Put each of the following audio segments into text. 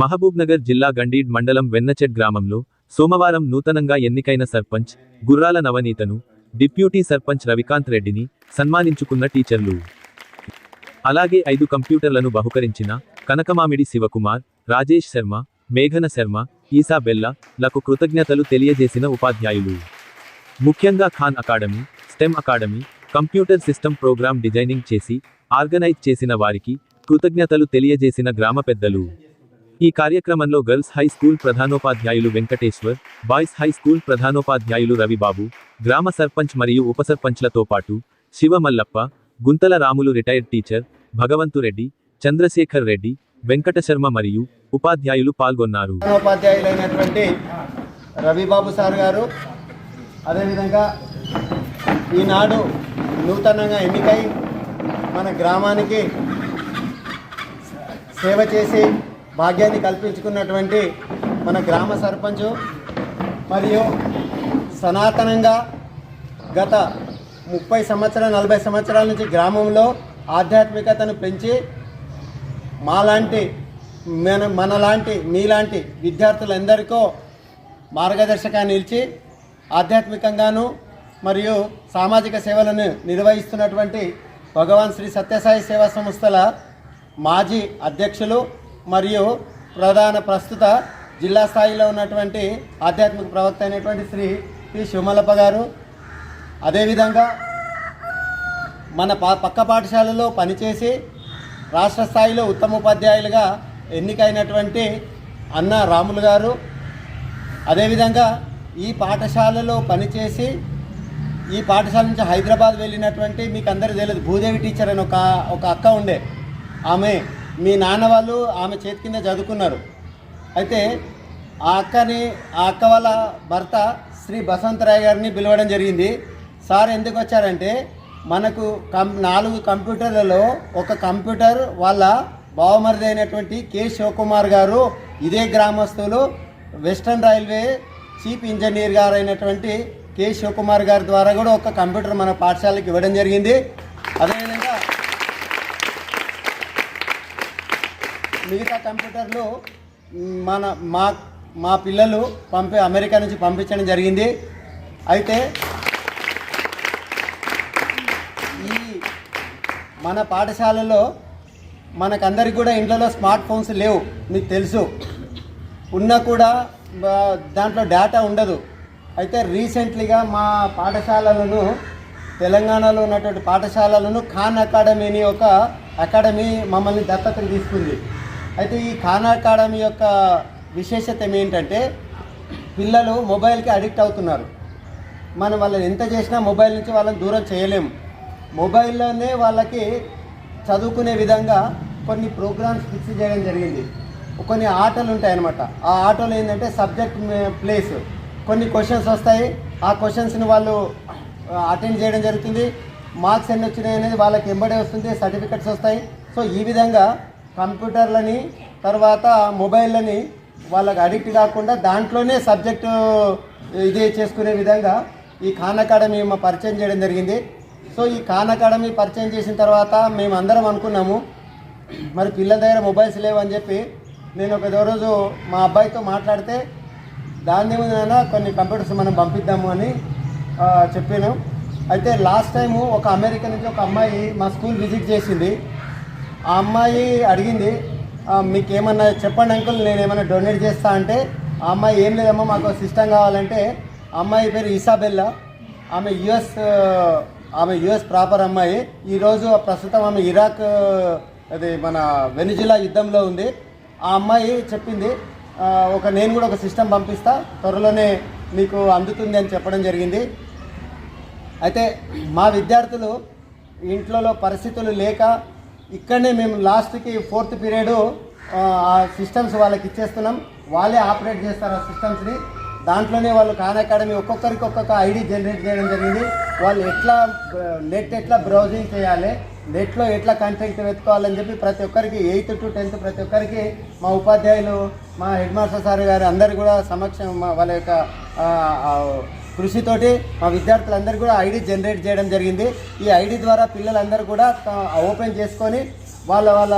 మహబూబ్నగర్ జిల్లా గండీడ్ మండలం వెన్నచెట్ గ్రామంలో సోమవారం నూతనంగా ఎన్నికైన సర్పంచ్ గుర్రాల నవనీతను డిప్యూటీ సర్పంచ్ రవికాంత్ రెడ్డిని సన్మానించుకున్న టీచర్లు. అలాగే ఐదు కంప్యూటర్లను బహుకరించిన కనకమామిడి శివకుమార్ రాజేష్ శర్మ మేఘన శర్మ ఈసా బెల్లా లకు కృతజ్ఞతలు తెలియజేసిన ఉపాధ్యాయులు. ముఖ్యంగా Khan academy STEM academy computer system program designing చేసి ఆర్గనైజ్ చేసిన వారికి కృతజ్ఞతలు తెలియజేసిన గ్రామ పెద్దలు. ఈ కార్యక్రమంలో గర్ల్స్ హై స్కూల్ ప్రధానోపాధ్యాయులు వెంకటేశ్వర్ బాయ్స్ హై స్కూల్ ప్రధానోపాధ్యాయులు రవిబాబు గ్రామ సర్పంచ్ మరియు ఉపసర్పంచ్లతో పాటు శివమల్లప్ప గుంతల రాములు రిటైర్డ్ టీచర్ భగవంతురెడ్డి చంద్రశేఖర్ రెడ్డి వెంకట శర్మ మరియు ఉపాధ్యాయులు పాల్గొన్నారు. ఉపాధ్యాయులైనటువంటి రవిబాబు సార్ గారు అదేవిధంగా ఈనాడు నూతనంగా ఎన్నికై మన గ్రామానికి సేవ చేసి భాగ్యాన్ని కల్పించుకున్నటువంటి మన గ్రామ సర్పంచు మరియు సనాతనంగా గత ముప్పై సంవత్సరాలు నలభై సంవత్సరాల నుంచి గ్రామంలో ఆధ్యాత్మికతను పెంచి మాలాంటి మన మనలాంటి మీలాంటి విద్యార్థులందరికో మార్గదర్శకాన్ని నిలిచి ఆధ్యాత్మికంగాను మరియు సామాజిక సేవలను నిర్వహిస్తున్నటువంటి భగవాన్ శ్రీ సత్యసాయి సేవా సంస్థల మాజీ అధ్యక్షులు మరియు ప్రధాన ప్రస్తుత జిల్లా స్థాయిలో ఉన్నటువంటి ఆధ్యాత్మిక ప్రవక్త అయినటువంటి శ్రీ పి. శివమలప్ప గారు. అదేవిధంగా మన పా పక్క పాఠశాలలో పనిచేసి రాష్ట్ర స్థాయిలో ఉత్తమ ఉపాధ్యాయులుగా ఎన్నికైనటువంటి అన్న రాములు గారు. అదేవిధంగా ఈ పాఠశాలలో పనిచేసి ఈ పాఠశాల నుంచి హైదరాబాద్ వెళ్ళినటువంటి మీకు అందరికీ తెలియదు భూదేవి టీచర్ అని ఒక ఒక అక్క ఉండే. ఆమె మీ నాన్న వాళ్ళు ఆమె చేతి కింద చదువుకున్నారు. అయితే ఆ అక్కని ఆ అక్క వాళ్ళ భర్త శ్రీ బసంతరాయ్ గారిని పిలవడం జరిగింది. సార్ ఎందుకు వచ్చారంటే మనకు కం నాలుగు కంప్యూటర్లలో ఒక కంప్యూటర్ వాళ్ళ బావమరిది అయినటువంటి కె శివకుమార్ గారు ఇదే గ్రామస్తులు వెస్టర్న్ రైల్వే చీఫ్ ఇంజనీర్ గారు అయినటువంటి కె శివకుమార్ గారి ద్వారా కూడా ఒక కంప్యూటర్ మన పాఠశాలకు ఇవ్వడం జరిగింది. అదే మిగతా కంప్యూటర్లు మన మా మా పిల్లలు పంపి అమెరికా నుంచి పంపించడం జరిగింది. అయితే ఈ మన పాఠశాలలో మనకందరికి కూడా ఇంట్లో స్మార్ట్ ఫోన్స్ లేవు మీకు తెలుసు. ఉన్నా కూడా దాంట్లో డేటా ఉండదు. అయితే రీసెంట్లీగా మా పాఠశాలలను తెలంగాణలో ఉన్నటువంటి పాఠశాలలను ఖాన్ అకాడమీ అని ఒక అకాడమీ మమ్మల్ని దత్తత తీసుకుంది. అయితే ఈ ఖాన్ అకాడమీ యొక్క విశేషత ఏంటంటే పిల్లలు మొబైల్కి అడిక్ట్ అవుతున్నారు. మనం వాళ్ళని ఎంత చేసినా మొబైల్ నుంచి వాళ్ళని దూరం చేయలేము. మొబైల్లోనే వాళ్ళకి చదువుకునే విధంగా కొన్ని ప్రోగ్రామ్స్ ఫిక్స్ చేయడం జరిగింది. కొన్ని ఆటలు ఉంటాయన్నమాట. ఆ ఆటలు ఏంటంటే సబ్జెక్ట్ ప్లేస్. కొన్ని క్వశ్చన్స్ వస్తాయి. ఆ క్వశ్చన్స్ని వాళ్ళు అటెండ్ చేయడం జరుగుతుంది. మార్క్స్ ఎన్ని వచ్చినాయి అనేది వాళ్ళకి ఎంబడే వస్తుంది సర్టిఫికెట్స్ వస్తాయి. సో ఈ విధంగా కంప్యూటర్లని తర్వాత మొబైల్లని వాళ్ళకి అడిక్ట్ కాకుండా దాంట్లోనే సబ్జెక్టు ఇది చేసుకునే విధంగా ఈ ఖాన్ అకాడమీ మా పరిచయం చేయడం జరిగింది. సో ఈ ఖాన్ అకాడమీ పరిచయం చేసిన తర్వాత మేము అందరం అనుకున్నాము మరి పిల్లల దగ్గర మొబైల్స్ లేవని చెప్పి నేను ఒక రోజు మా అబ్బాయితో మాట్లాడితే దాని మీద కొన్ని కంప్యూటర్స్ మనం పంపిద్దాము అని చెప్పాను. అయితే లాస్ట్ టైము ఒక అమెరికా నుంచి ఒక అమ్మాయి మా స్కూల్ విజిట్ చేసింది. ఆ అమ్మాయి అడిగింది మీకేమన్నా మీకు ఏమన్నా చెప్పండి అంకుల్ నేను ఏమైనా డొనేట్ చేస్తా అంటే ఆ అమ్మాయి ఏం లేదమ్మా మాకు సిస్టమ్ కావాలంటే ఆ అమ్మాయి పేరు ఇసాబెల్లా ఆమె యుఎస్ ఆమె యుఎస్ ప్రాపర్ అమ్మాయి. ఈరోజు ప్రస్తుతం ఆమె ఇరాక్ అది మన వెనిజులా యుద్ధంలో ఉంది. ఆ అమ్మాయి చెప్పింది ఒక నేను కూడా ఒక సిస్టమ్ పంపిస్తా త్వరలోనే మీకు అందుతుంది అని చెప్పడం జరిగింది. అయితే మా విద్యార్థులు ఇంట్లో పరిస్థితులు లేక ఇక్కడనే మేము లాస్ట్కి ఫోర్త్ పీరియడ్ ఆ సిస్టమ్స్ వాళ్ళకి ఇచ్చేస్తున్నాం. వాళ్ళే ఆపరేట్ చేస్తారు ఆ సిస్టమ్స్ని. దాంట్లోనే వాళ్ళు ఖాన్ అకాడమీ ఒక్కొక్కరికి ఒక్కొక్క ఐడి జనరేట్ చేయడం జరిగింది. వాళ్ళు ఎట్లా నెట్ ఎట్లా బ్రౌజింగ్ చేయాలి నెట్లో ఎట్లా కంటెంట్ వెతుకోవాలని చెప్పి ప్రతి ఒక్కరికి ఎయిత్ టు టెన్త్ ప్రతి ఒక్కరికి మా ఉపాధ్యాయులు మా హెడ్ మాస్టర్ సార్ గారు అందరు కూడా సమక్షం వాళ్ళ యొక్క కృషితోటి మా విద్యార్థులందరూ కూడా ఐడి జనరేట్ చేయడం జరిగింది. ఈ ఐడి ద్వారా పిల్లలందరూ కూడా ఓపెన్ చేసుకొని వాళ్ళ వాళ్ళ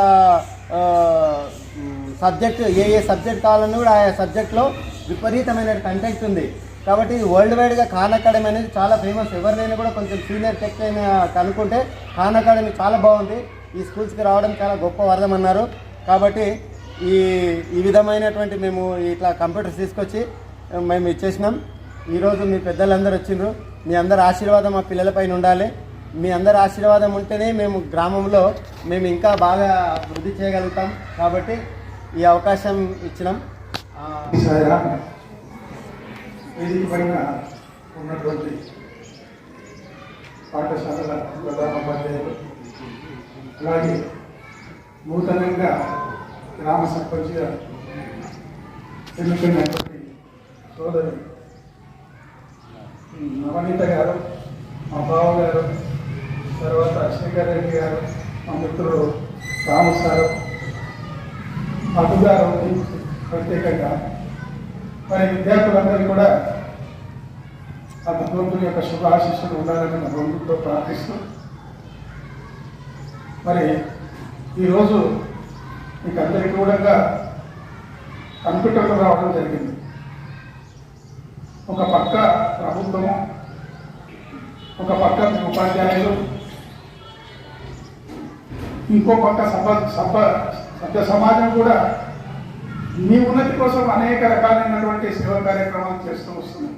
సబ్జెక్ట్ ఏ ఏ సబ్జెక్ట్ కావాలన్నా కూడా ఆయా సబ్జెక్ట్లో విపరీతమైన కంటెంట్ ఉంది. కాబట్టి వరల్డ్ వైడ్గా ఖాన్ అకాడమీ అనేది చాలా ఫేమస్ ఎవరినైనా కూడా కొంచెం సీనియర్ టెక్ అయినా కనుక్కుంటే ఖాన్ అకాడమీ చాలా బాగుంది. ఈ స్కూల్స్కి రావడం చాలా గొప్ప వరదం అన్నారు. కాబట్టి ఈ ఈ విధమైనటువంటి మేము ఇట్లా కంప్యూటర్స్ తీసుకొచ్చి మేము ఇచ్చేసినాం. ఈరోజు మీ పెద్దలందరూ వచ్చిండ్రు. మీ అందరి ఆశీర్వాదం మా పిల్లలపైన ఉండాలి. మీ అందరి ఆశీర్వాదం ఉంటేనే మేము గ్రామంలో మేము ఇంకా బాగా వృద్ధి చేయగలుగుతాం. కాబట్టి ఈ అవకాశం ఇచ్చినాం. ఉన్నటువంటి పాఠశాలల ప్రధానోపాధ్యాయులు అలాగే నూతనంగా గ్రామ సర్పంచ్గా ఎన్నుకున్నటువంటి సోదరి నవనీత గారు మా బావ గారు తర్వాత శేఖర్ రెడ్డి గారు మా మిత్రుడు రాము సారు అటు గారు ప్రత్యేకంగా. మరి విద్యార్థులందరూ కూడా ఆ భగవంతుని యొక్క శుభ ఉండాలని మా భగవంతుడితో ప్రార్థిస్తూ మరి ఈరోజు మీకు అందరికీ కూడా కంప్యూటర్లు రావడం జరిగింది. ఒక పక్క ప్రభుత్వము ఒక పక్క ఉపాధ్యాయులు ఇంకో పక్క సభ సభ సభ్య సమాజం కూడా మీ ఉన్నతి కోసం అనేక రకాలైనటువంటి సేవా కార్యక్రమాలు చేస్తూ వస్తుంది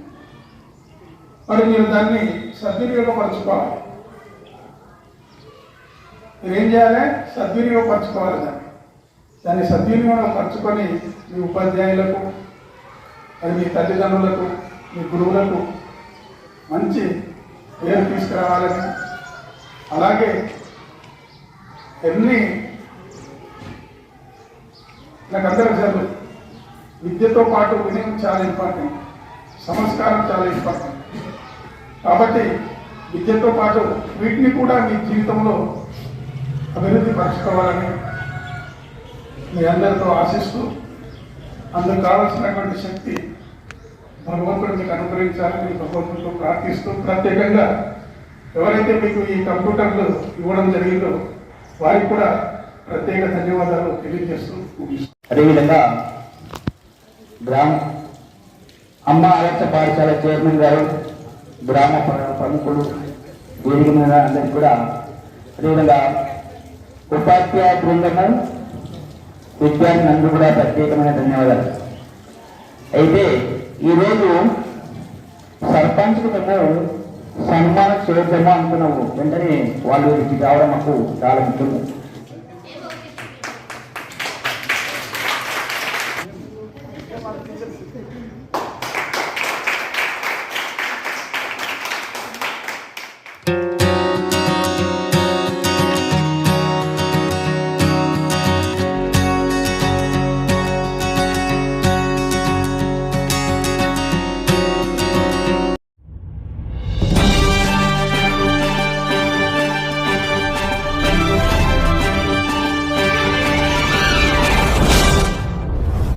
మరి మీరు దాన్ని సద్వినియోగపరచుకోవాలి. ఏం చేయాలి? సద్వినియోగపరచుకోవాలి దాన్ని. దాన్ని సద్వినియోగపరచుకొని మీ ఉపాధ్యాయులకు మరి మీ తల్లిదండ్రులకు మీ గురువులకు మంచి పేరు తీసుకురావాలని. అలాగే ఎన్ని నాకు అందరూ చదువు విద్యతో పాటు వినయం చాలా ఇంపార్టెంట్ సంస్కారం చాలా ఇంపార్టెంట్ కాబట్టి విద్యతో పాటు వీటిని కూడా మీ జీవితంలో అభివృద్ధి పరచుకోవాలని మీ అందరితో ఆశిస్తూ అందుకు కావలసినటువంటి శక్తి భగవంతుడు మీకు అనుగ్రహించాలని భగవంతుడితో ప్రార్థిస్తూ ప్రత్యేకంగా ఎవరైతే మీకు ఈ కంప్యూటర్లు ఇవ్వడం జరిగిందో వారికి కూడా ప్రత్యేక ధన్యవాదాలు తెలియజేస్తూ అదేవిధంగా గ్రామ అమ్మ ఆదర్శ పాఠశాల చైర్మన్ గారు గ్రామ ప్రముఖులు వేదిక మీద అందరికీ కూడా అదేవిధంగా ఉపాధ్యాయ బృందము విద్యార్థులందరూ కూడా ప్రత్యేకమైన ధన్యవాదాలు. అయితే ఈరోజు సర్పంచ్కు మేము సన్మానం చేద్దాము అనుకున్నాము. వెంటనే వాళ్ళు ఇక్కడికి రావడం మాకు చాలా ముఖ్యం.